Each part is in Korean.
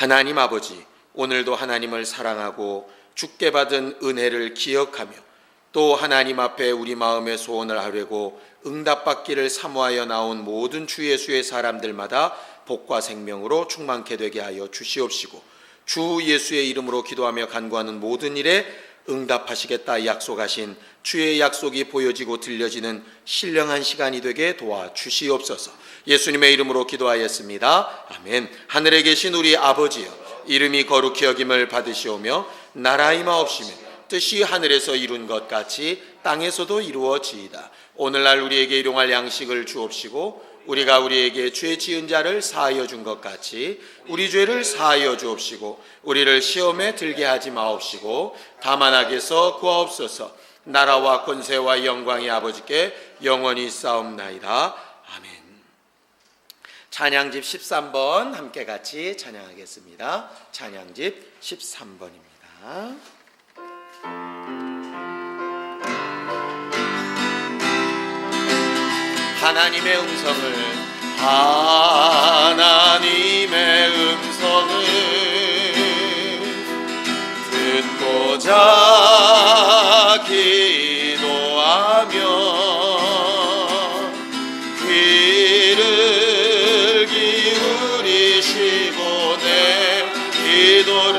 하나님 아버지, 오늘도 하나님을 사랑하고 죽게 받은 은혜를 기억하며 또 하나님 앞에 우리 마음의 소원을 하려고 응답받기를 사모하여 나온 모든 주 예수의 사람들마다 복과 생명으로 충만케 되게 하여 주시옵시고 주 예수의 이름으로 기도하며 간구하는 모든 일에 응답하시겠다 약속하신 주의 약속이 보여지고 들려지는 신령한 시간이 되게 도와 주시옵소서. 예수님의 이름으로 기도하였습니다. 아멘. 하늘에 계신 우리 아버지여 이름이 거룩히 여김을 받으시오며 나라 임하옵시며 뜻이 하늘에서 이룬 것 같이 땅에서도 이루어지이다. 오늘날 우리에게 일용할 양식을 주옵시고 우리가 우리에게 죄 지은 자를 사하여 준 것 같이 우리 죄를 사하여 주옵시고 우리를 시험에 들게 하지 마옵시고 다만 악에서 구하옵소서. 나라와 권세와 영광이 아버지께 영원히 싸움나이다. 아멘. 찬양집 13번 함께 같이 찬양하겠습니다. 찬양집 13번입니다 하나님의 음성을 하나님의 음성을 듣고자 기도하며 귀를 기울이시고 내 기도를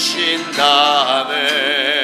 들어주신다네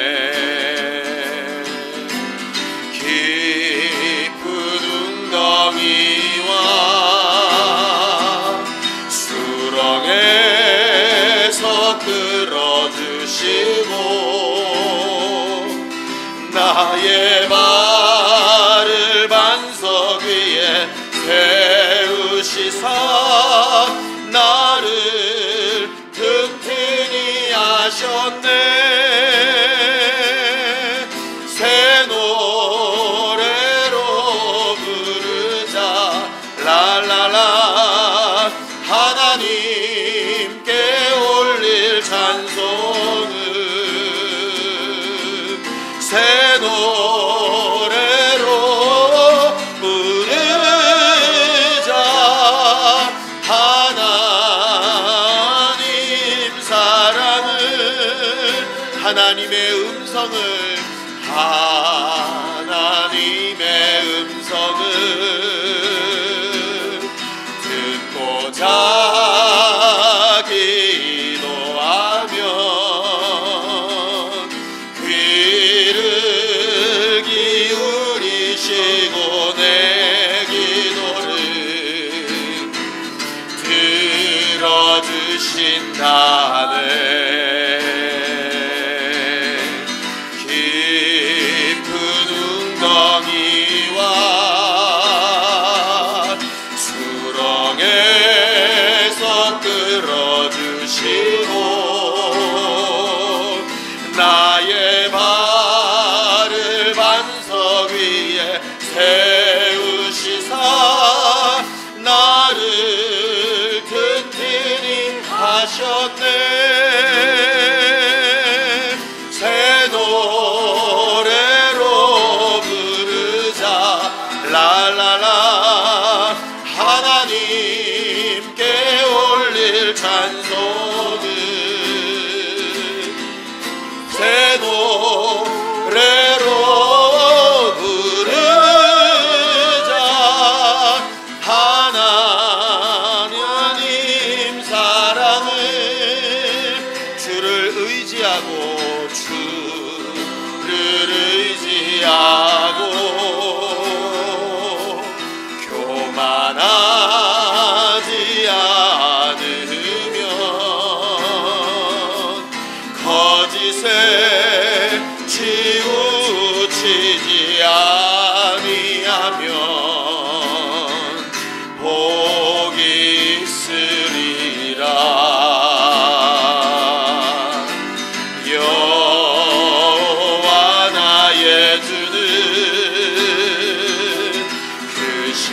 Oh.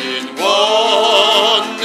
신 원능의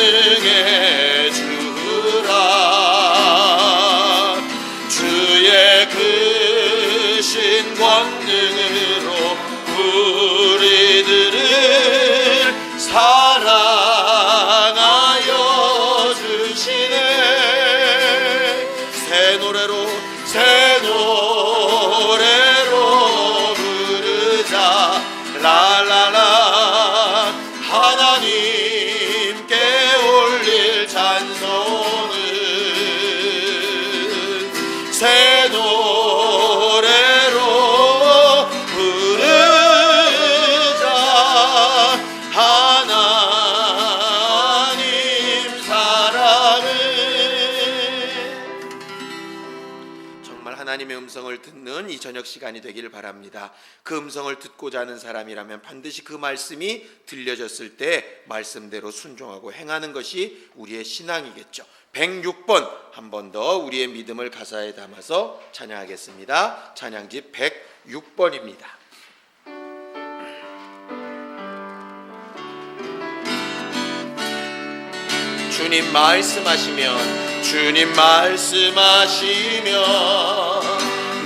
하나님의 음성을 듣는 이 저녁 시간이 되기를 바랍니다. 그 음성을 듣고자 하는 사람이라면 반드시 그 말씀이 들려졌을 때 말씀대로 순종하고 행하는 것이 우리의 신앙이겠죠. 106번 한 번 더 우리의 믿음을 가사에 담아서 찬양하겠습니다. 찬양집 106번입니다. 주님 말씀하시면 주님 말씀하시면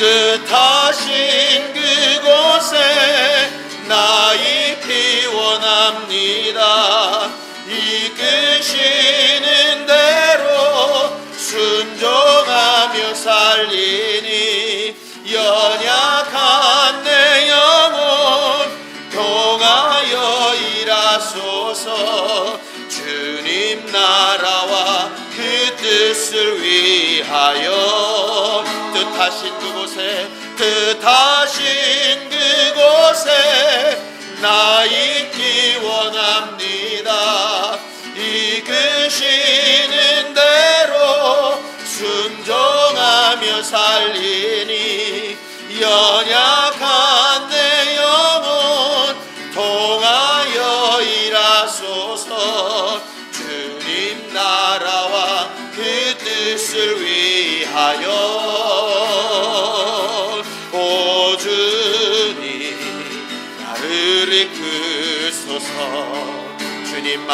뜻하신 그곳에 나 있기 원합니다. 이끄시는 대로 순종하며 살리니 연약한 내 영혼 통하여 일하소서. 주님 나라와 그 뜻을 위하여 뜻하신 그곳에 뜻하신 그곳에 나있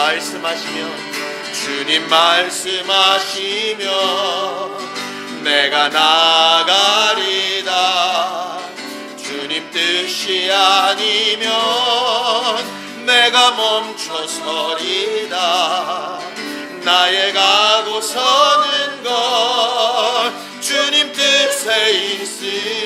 말씀하시면 주님 말씀하시면 내가 나가리다. 주님 뜻이 아니면 내가 멈춰서리다. 나의 가고 서는 것 주님 뜻에 있으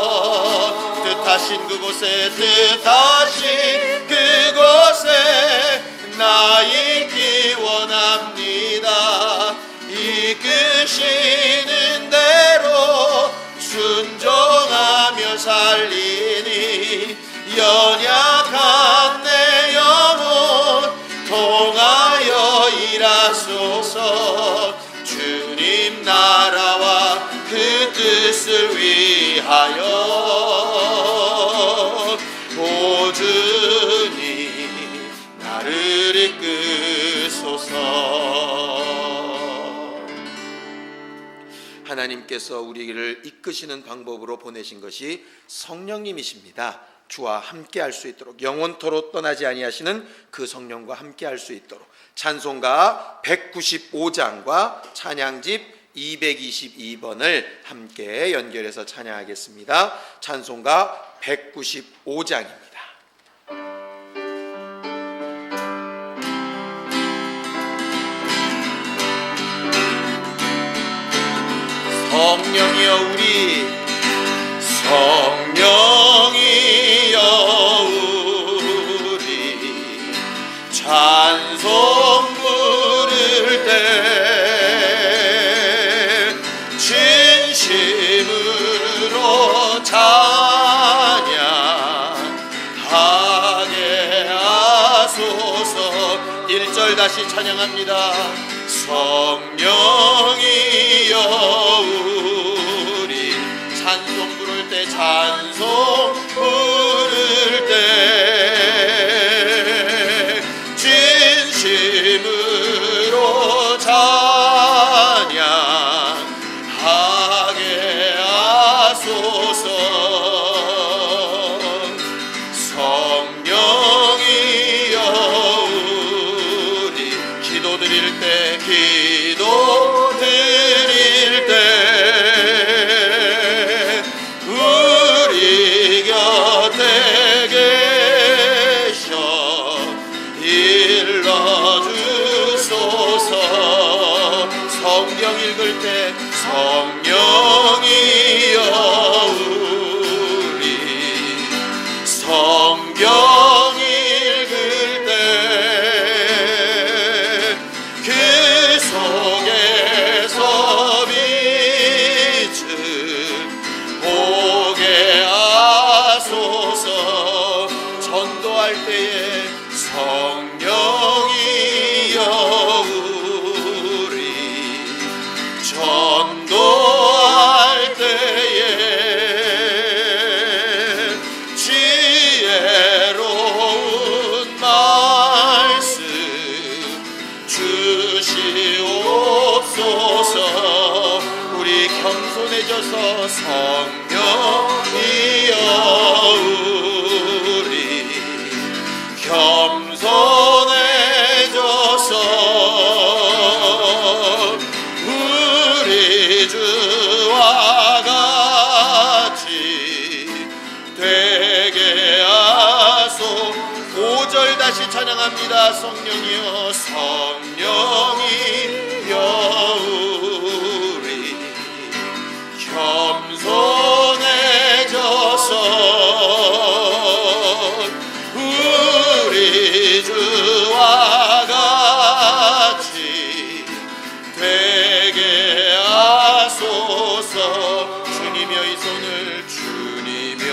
뜻하신 그곳에 뜻하신 그곳에 나 있기 원합니다. 이끄시는 대로 순종하며 살리니 연약한 하나님께서 우리를 이끄시는 방법으로 보내신 것이 성령님이십니다. 주와 함께 할 수 있도록 영원토록 떠나지 아니하시는 그 성령과 함께 할 수 있도록 찬송가 195장과 찬양집 222번을 함께 연결해서 찬양하겠습니다. 찬송가 195장입니다. 성령이여 우리. 성령이여 우리. 찬송 부를 때 진심으로 찬양하게 하소서. 1절 다시 찬양합니다. 성령이여 기도 드 전도 겸손해져서 우리 주와 같이 되게 하소서. 주님여 이 손을 주님여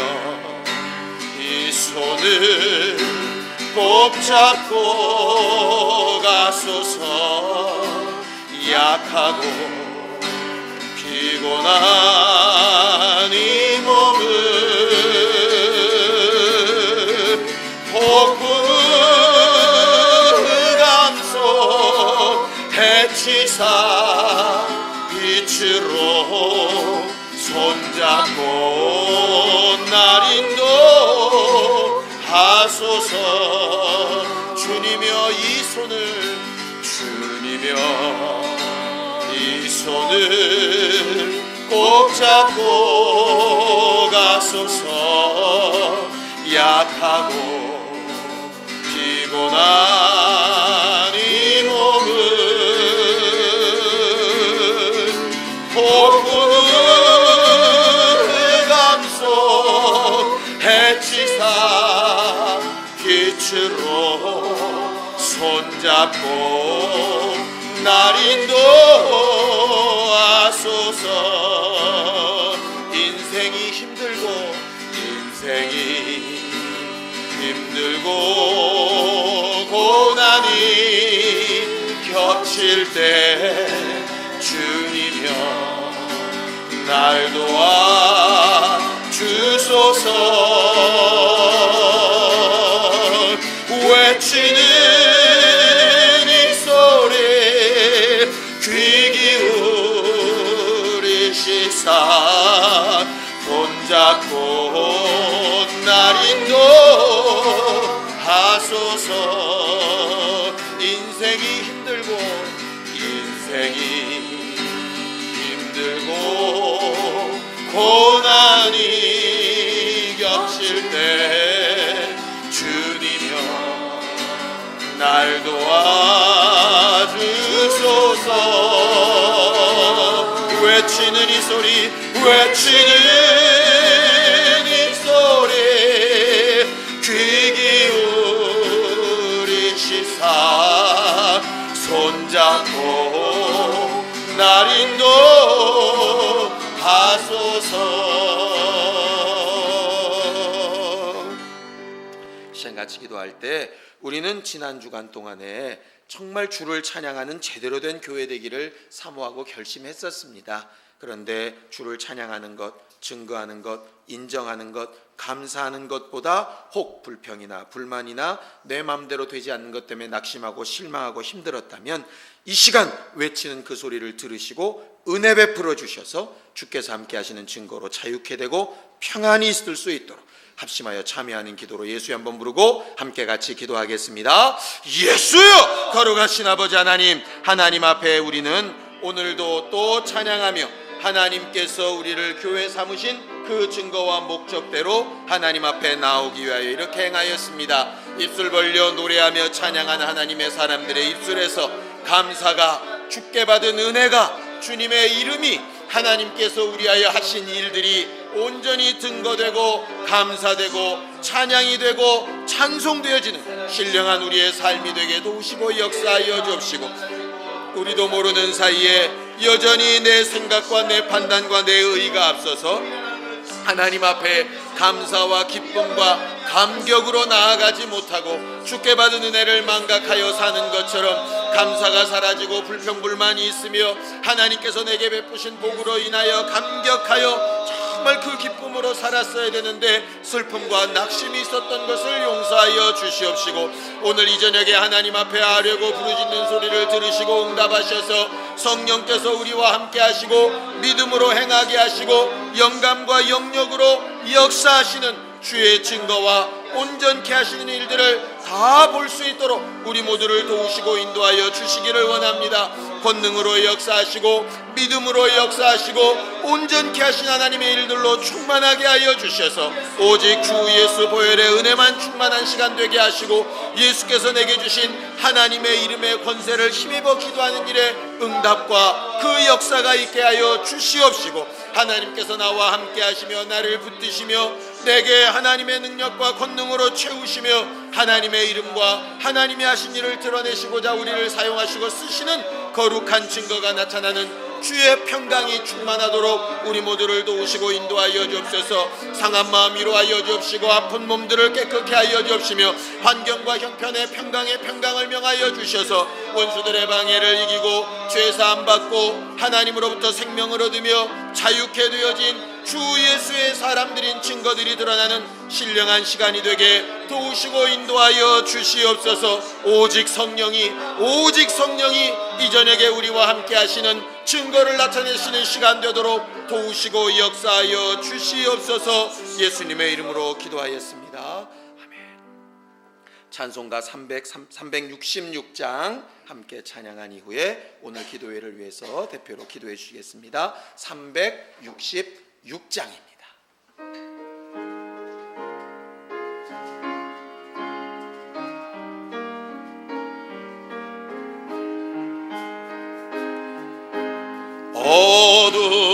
이 손을 꼭 잡고 가소서. 약하고 이 몸을 폭풍 감속 해치사 빛으로 손잡고 날 인도 하소서. 주님여 이 손을 주님여 이 손을 꼭 잡고 가소서 약하고 피곤한 힘들고 고난이 겹칠 때 주님여 날 도와 주소서 외치는 하소서 인생이 힘들고 인생이 힘들고 고난이 겹칠 때 주님여 날 도와주소서. 외치는 이 소리 외치는 우리는 지난 주간 동안에 정말 주를 찬양하는 제대로 된 교회 되기를 사모하고 결심했었습니다. 그런데 주를 찬양하는 것, 증거하는 것, 인정하는 것, 감사하는 것보다 혹 불평이나 불만이나 내 마음대로 되지 않는 것 때문에 낙심하고 실망하고 힘들었다면 이 시간 외치는 그 소리를 들으시고 은혜 베풀어 주셔서 주께서 함께 하시는 증거로 자유케 되고 평안히 있을 수 있도록 합심하여 참여하는 기도로 예수의 한번 부르고 함께 같이 기도하겠습니다. 예수여 거룩하신 아버지 하나님 하나님 앞에 우리는 오늘도 또 찬양하며 하나님께서 우리를 교회 삼으신 그 증거와 목적대로 하나님 앞에 나오기 위하여 이렇게 행하였습니다. 입술 벌려 노래하며 찬양하는 하나님의 사람들의 입술에서 감사가 주께 받은 은혜가 주님의 이름이 하나님께서 우리하여 하신 일들이 온전히 증거되고 감사되고 찬양이 되고 찬송되어지는 신령한 우리의 삶이 되게 도우시고 역사하여 주옵시고 우리도 모르는 사이에 여전히 내 생각과 내 판단과 내 의가 앞서서 하나님 앞에 감사와 기쁨과 감격으로 나아가지 못하고 주께 받은 은혜를 망각하여 사는 것처럼 감사가 사라지고 불평불만이 있으며 하나님께서 내게 베푸신 복으로 인하여 감격하여 정말 그 기쁨으로 살았어야 되는데 슬픔과 낙심이 있었던 것을 용서하여 주시옵시고 오늘 이 저녁에 하나님 앞에 하려고 부르짖는 소리를 들으시고 응답하셔서 성령께서 우리와 함께 하시고 믿음으로 행하게 하시고 영감과 영력으로 역사하시는 주의 증거와 온전케 하시는 일들을 다 볼 수 있도록 우리 모두를 도우시고 인도하여 주시기를 원합니다. 권능으로 역사하시고 믿음으로 역사하시고 온전케 하신 하나님의 일들로 충만하게 하여 주셔서 오직 주 예수 보혈의 은혜만 충만한 시간 되게 하시고 예수께서 내게 주신 하나님의 이름의 권세를 힘입어 기도하는 일에 응답과 그 역사가 있게 하여 주시옵시고 하나님께서 나와 함께 하시며 나를 붙드시며 내게 하나님의 능력과 권능으로 채우시며 하나님의 이름과 하나님이 하신 일을 드러내시고자 우리를 사용하시고 쓰시는 거룩한 증거가 나타나는 주의 평강이 충만하도록 우리 모두를 도우시고 인도하여 주옵소서. 상한 마음 위로하여 주옵시고 아픈 몸들을 깨끗게 하여 주옵시며 환경과 형편의 평강의 평강을 명하여 주셔서 원수들의 방해를 이기고 죄사함 받고 하나님으로부터 생명을 얻으며 자유케 되어진 주 예수의 사람들인 증거들이 드러나는 신령한 시간이 되게 도우시고 인도하여 주시옵소서 오직 성령이 오직 성령이 이 저녁에 우리와 함께 하시는 증거를 나타내시는 시간 되도록 도우시고 역사하여 주시옵소서 예수님의 이름으로 기도하였습니다. 아멘. 찬송가 300, 366장 함께 찬양한 이후에 오늘 기도회를 위해서 대표로 기도해 주시겠습니다. 366 장입니다. 어두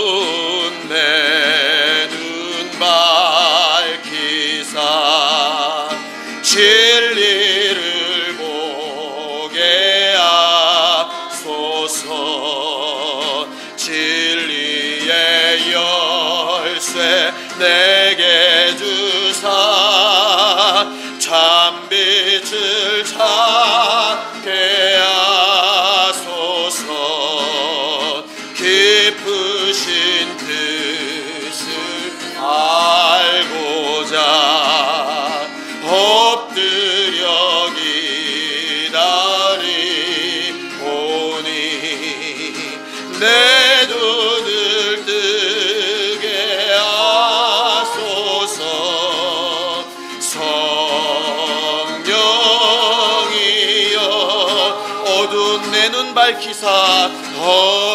belki saat. Oh.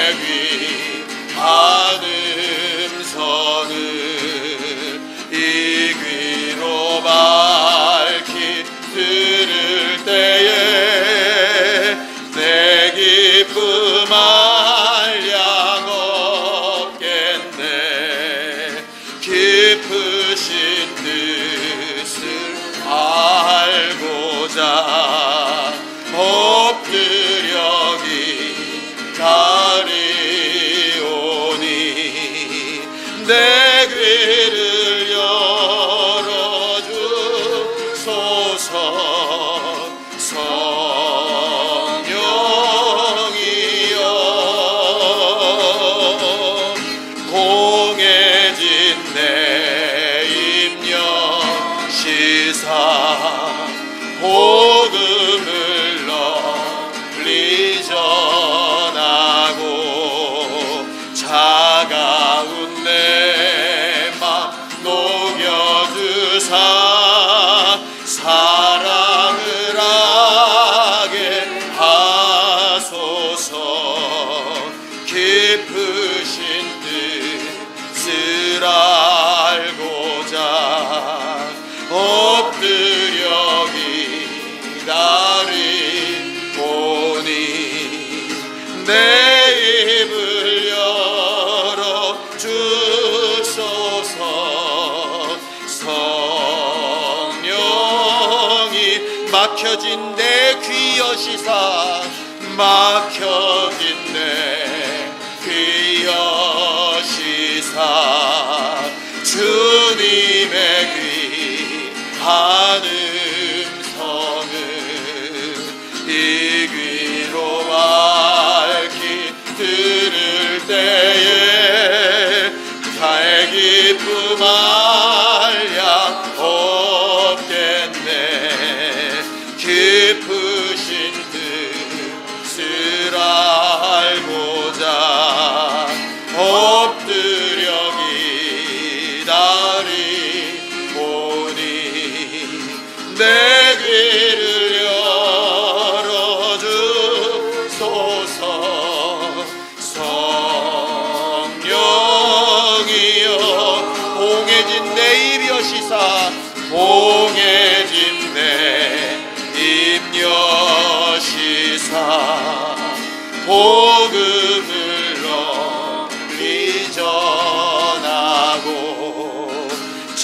시사 막혀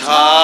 し